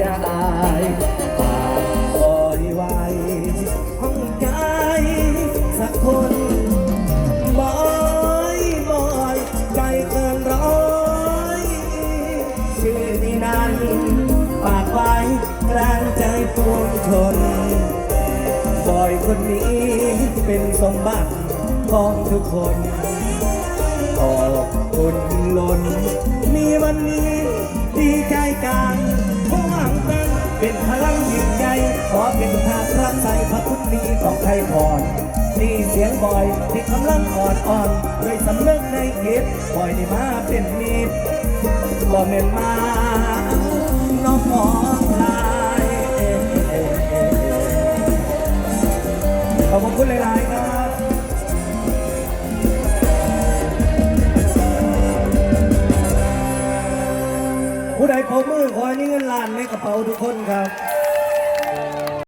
ยายฝากคอยไว้ห้องใจสักคนบอยบอยใจเกินร้อยชื่อนี้นั้นฝากไว้กลางใจปวงชนบอยคนนี้เป็นสมบัติของทุกคนขอบคุณล้นมีวันนี้ดีใจกัน เป็นพลังยิ่งใหญ่ขอเป็นทางรับใส่พระคุณมีของไทยพรนี่เสียงบ่อยที่กำลังอ่อนอ่อนเลยสำนึกในคิดบอยนี่มาเป็นมิตรบ่เม่นมาน้องมองลายเอ่ยเอ่ยเอ่ยเอ่ยขอบคุณหลายๆครับ ผู้ใดพบมือขอให้มีเงินล้านในกระเป๋าทุกคนครับ